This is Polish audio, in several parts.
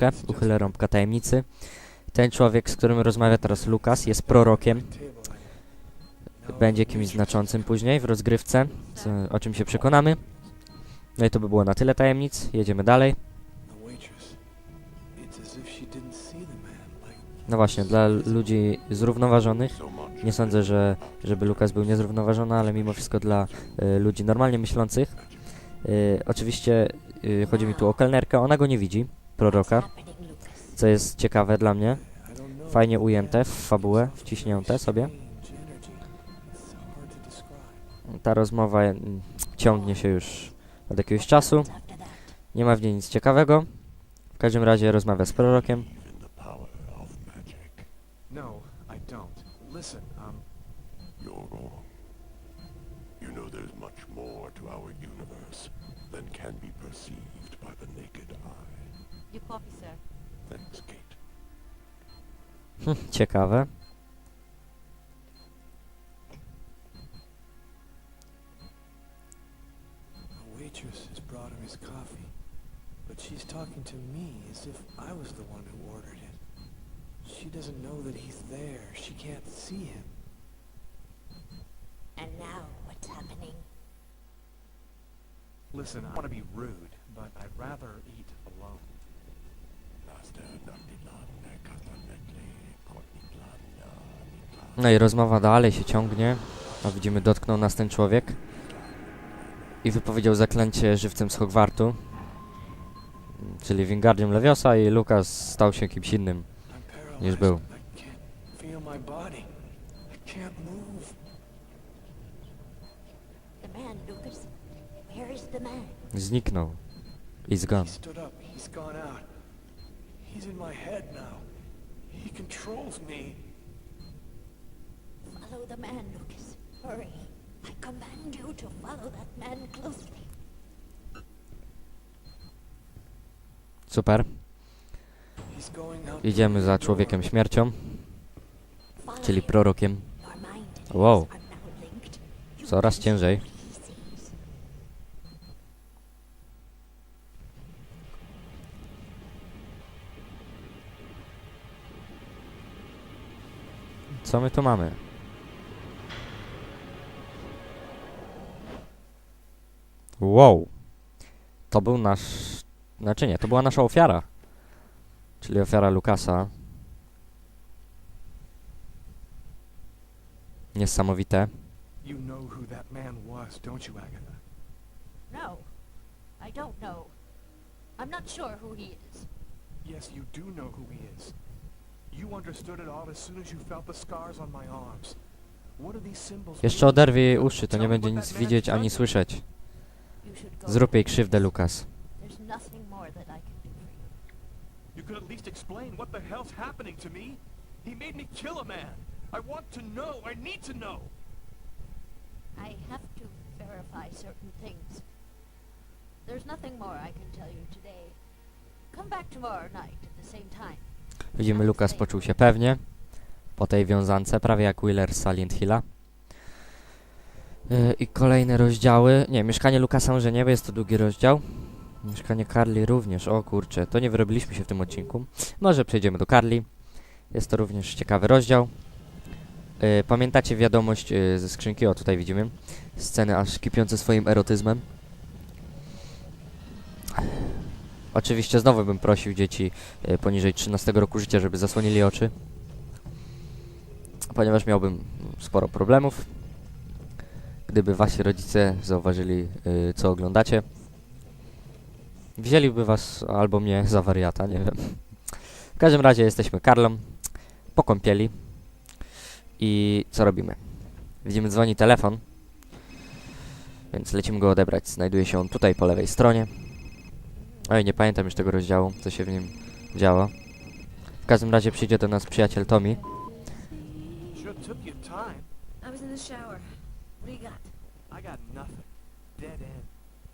troszkę, uchylę rąbka tajemnicy. Ten człowiek, z którym rozmawia teraz Lukas, jest prorokiem. Będzie kimś znaczącym później w rozgrywce, co, o czym się przekonamy. No i to by było na tyle tajemnic. Jedziemy dalej. No właśnie, dla ludzi zrównoważonych. Nie sądzę, że żeby Lukas był niezrównoważony, ale mimo wszystko dla y, ludzi normalnie myślących. Y, oczywiście y, chodzi mi tu o kelnerkę, ona go nie widzi, proroka, co jest ciekawe dla mnie. Fajnie ujęte w fabułę, wciśnięte sobie. Ta rozmowa mm, ciągnie się już od jakiegoś czasu. Nie ma w niej nic ciekawego. W każdym razie rozmawia z prorokiem. Eye. Your coffee, sir. Thanks, Kate. Ciekawe. a waitress has brought him his coffee, but she's talking to me as if I was the one who ordered it. She doesn't know that he's there. She can't see him. And now, what's happening? Listen, I want to be rude, but I'd rather eat alone. No i rozmowa dalej się ciągnie. A widzimy, dotknął nas ten człowiek. I wypowiedział zaklęcie żywcem z Hogwartu. Czyli Wingardium Leviosa i Lukas stał się kimś innym. Niż był. Zniknął. He's gone. He's in my head now. He controls me. Follow the man, Lucas. Hurry. I command you to follow that man closely. Super. Idziemy za człowiekiem śmiercią, czyli prorokiem. Wow. Coraz ciężej. Co my tu mamy? Wow. To był nasz... Znaczy nie, to była nasza ofiara. Czyli ofiara Lukasa. Niesamowite. You know who that man was, don't you, Agatha? No, I don't know. I'm not sure who he is. Yes, you do know who he is. You understood it all as soon as you felt the scars on my arms. What are these symbols? Jeszcze oderwie jej uszy, to nie będzie nic widzieć ani słyszeć. You should go. Zrób jej krzywdę, Lukas. There's nothing more that I can do for you. You could at least explain what the hell's happening to me. He made me kill a man. I want to know. I need to know. I have to verify certain things. There's nothing more I can tell you today. Come back tomorrow night at the same time. Widzimy, Lukas poczuł się pewnie po tej wiązance, prawie jak Wheeler z Silent Hilla. Yy, I kolejne rozdziały. Nie, mieszkanie Lukasa może nie, bo jest to długi rozdział. Mieszkanie Carly również. O kurczę, to nie wyrobiliśmy się w tym odcinku. Może przejdziemy do Carly. Jest to również ciekawy rozdział. Yy, pamiętacie wiadomość yy, ze skrzynki? O, tutaj widzimy. Sceny aż kipiące swoim erotyzmem. Oczywiście znowu bym prosił dzieci y, poniżej 13 roku życia, żeby zasłonili oczy. Ponieważ miałbym sporo problemów. Gdyby wasi rodzice zauważyli, y, co oglądacie. Wzięliby was albo mnie za wariata, nie wiem. W każdym razie jesteśmy Karlą, po kąpieli. I co robimy? Widzimy, dzwoni telefon. Więc lecimy go odebrać. Znajduje się on tutaj po lewej stronie. Oj, nie pamiętam już tego rozdziału, co się w nim działo. W każdym razie przyjdzie do nas przyjaciel Tommy. Sure took you time. I was in the shower. What do you got? I got nothing. Dead end.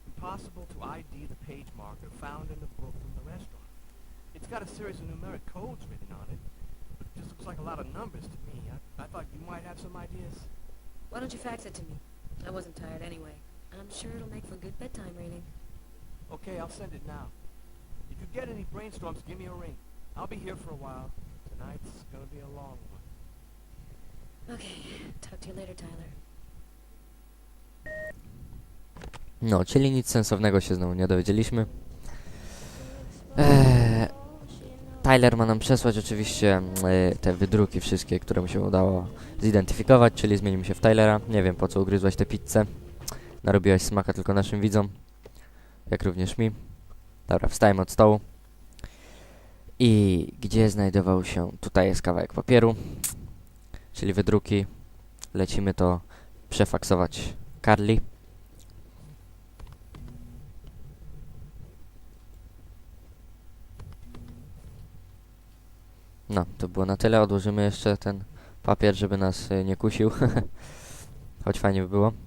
Impossible to ID the page marker found in the book from the restaurant. It's got a series of numeric codes written on it, but it just looks like a lot of numbers to me. I, I thought you might have some ideas. Why don't you fax it to me? I wasn't tired anyway. I'm sure it'll make for good bedtime reading. Okay, I'll send it now. If you get any brainstorms, give me a ring. I'll be here for a while. Tonight's gonna be a long one. Okay, talk to you later, Tyler. No, czyli nic sensownego się znowu nie dowiedzieliśmy. Eee, Tyler ma nam przesłać oczywiście e, te wydruki wszystkie, które mu się udało zidentyfikować, czyli zmienimy się w Tylera. Nie wiem po co ugryzłaś tę pizzę. Narobiłaś smaka tylko naszym widzom, jak również mi. Dobra, wstajemy od stołu. I gdzie znajdował się? Tutaj jest kawałek papieru, czyli wydruki. Lecimy to przefaksować Carly. No, to było na tyle. Odłożymy jeszcze ten papier, żeby nas y, nie kusił. Choć fajnie by było.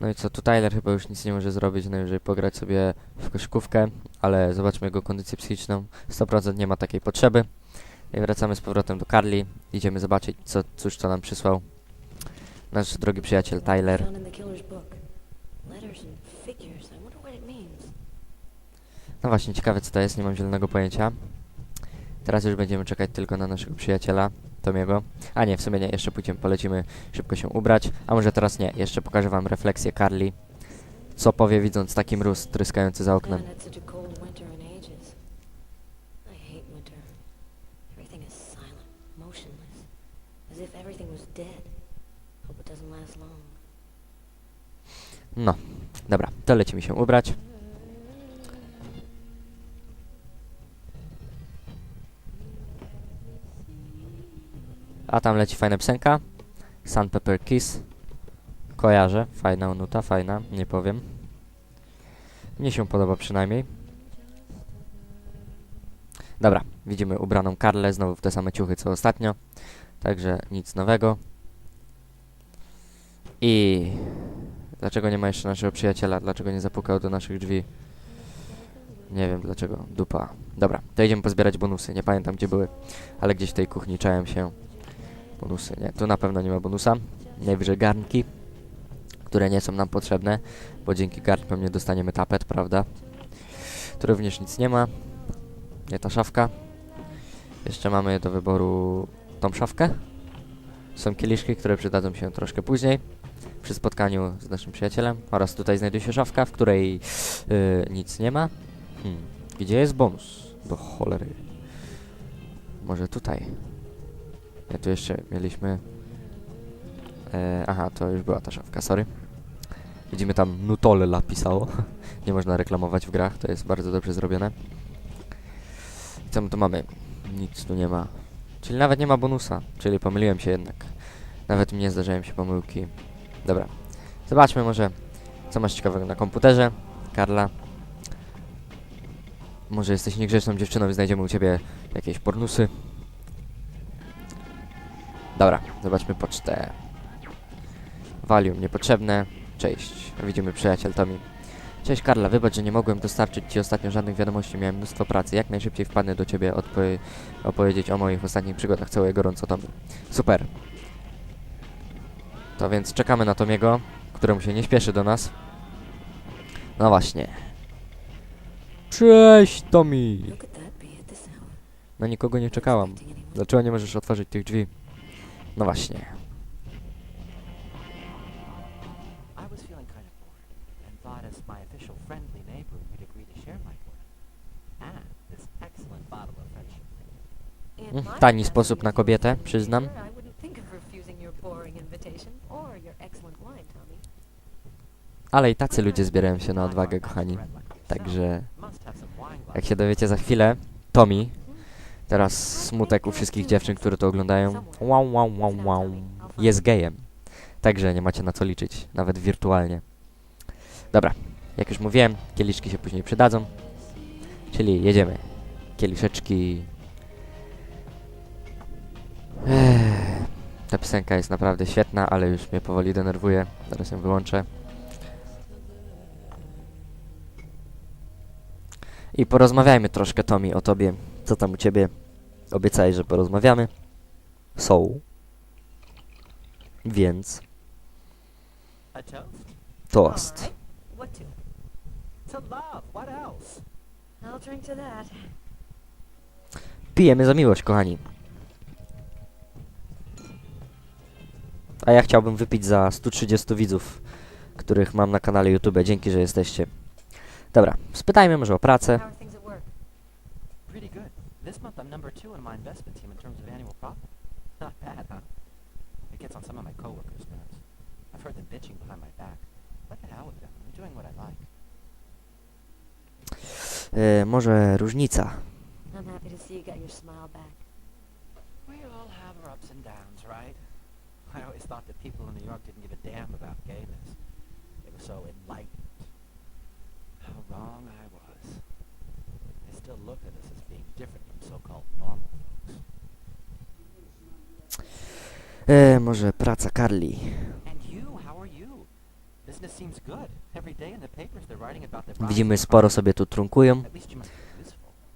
No i co, tu Tyler chyba już nic nie może zrobić, najwyżej pograć sobie w koszykówkę, ale zobaczmy jego kondycję psychiczną. 100% nie ma takiej potrzeby. I wracamy z powrotem do Carly. Idziemy zobaczyć, co, cóż to nam przysłał nasz drogi przyjaciel Tyler. No właśnie, ciekawe co to jest, nie mam zielonego pojęcia. Teraz już będziemy czekać tylko na naszego przyjaciela, Tomiego. A nie, w sumie nie, jeszcze pójdziemy, polecimy szybko się ubrać. A może teraz nie, jeszcze pokażę wam refleksję Carly. Co powie widząc taki mróz tryskający za oknem. Man had such a cold winter A tam leci fajna piosenka. Sandpepper Kiss. Kojarzę, fajna nuta, fajna, nie powiem. Mnie się podoba przynajmniej. Dobra, widzimy ubraną Karlę, znowu w te same ciuchy co ostatnio. Także nic nowego. I Dlaczego nie ma jeszcze naszego przyjaciela? Dlaczego nie zapukał do naszych drzwi? Nie wiem dlaczego. Dupa. Dobra, to idziemy pozbierać bonusy. Nie pamiętam gdzie były, ale gdzieś w tej kuchni czałem się. Bonusy, nie. Tu na pewno nie ma bonusa. Najwyżej garnki, które nie są nam potrzebne, bo dzięki garnkom nie dostaniemy tapet, prawda? Tu również nic nie ma. Nie ta szafka. Jeszcze mamy do wyboru tą szafkę. Są kieliszki, które przydadzą się troszkę później przy spotkaniu z naszym przyjacielem oraz tutaj znajduje się szafka, w której yy, nic nie ma. Hmm. Gdzie jest bonus? Do cholery. Może tutaj. Nie, tu jeszcze mieliśmy... E, aha, to już była ta szafka, sorry. Widzimy tam Nutolla pisało. nie można reklamować w grach, to jest bardzo dobrze zrobione. I co my tu mamy? Nic tu nie ma. Czyli nawet nie ma bonusa. Czyli pomyliłem się jednak. Nawet mnie zdarzają się pomyłki. Dobra. Zobaczmy może, co masz ciekawego na komputerze, Karla. Może jesteś niegrzeczną dziewczyną i znajdziemy u ciebie jakieś pornusy. Dobra, zobaczmy pocztę. Valium niepotrzebne. Cześć. Widzimy przyjaciel Tomi. Cześć Karla, wybacz, że nie mogłem dostarczyć Ci ostatnio żadnych wiadomości, miałem mnóstwo pracy. Jak najszybciej wpadnę do Ciebie odpowie- opowiedzieć o moich ostatnich przygodach. Całuję gorąco Tomi. Super. To więc czekamy na Tomiego, któremu się nie śpieszy do nas. No właśnie. Cześć, Tomi! Hour. No nikogo nie czekałam. Dlaczego nie możesz otworzyć tych drzwi? No właśnie. I was feeling kind of bored, and thought as my official friendly neighbor you'd agree to share my boredom. And this excellent bottle of friendship. In Mm, my Tani sposób na kobietę, przyznam. Tommy. Ale i tacy ludzie zbierają się na odwagę, kochani. Także jak się dowiecie za chwilę, Tomi, teraz smutek u wszystkich dziewczyn, które to oglądają, wow, wow, wow, wow, jest gejem. Także nie macie na co liczyć, nawet wirtualnie. Dobra, jak już mówiłem, kieliszki się później przydadzą. Czyli jedziemy. Kieliszeczki. Ech, ta piosenka jest naprawdę świetna, ale już mnie powoli denerwuje. Zaraz ją wyłączę. I porozmawiajmy troszkę, Tomi, o tobie. Co tam u ciebie? Obiecałeś, że porozmawiamy. Są. Więc A toast? toast. Alright. What to? To love, what else? I'll drink to that. Pijemy za miłość, kochani. A ja chciałbym wypić za 130 widzów, których mam na kanale YouTube. Dzięki, że jesteście. Dobra, spytajmy może o pracę. Month I'm number two in my investment team in terms of annual profit. Not bad, huh? It gets on some of my coworkers' nerves. I've heard them bitching behind my back. What the hell with them? I'm doing what I like. E, może różnica. I'm happy to see you got your smile back. We all have our ups and downs, right? I always thought that people in New York didn't give a damn about gayness. They were so enlightened. How wrong I was. They still looked at us as being different from so-called normal folks. E, może praca Carly. Widzimy, sporo sobie tu trunkują.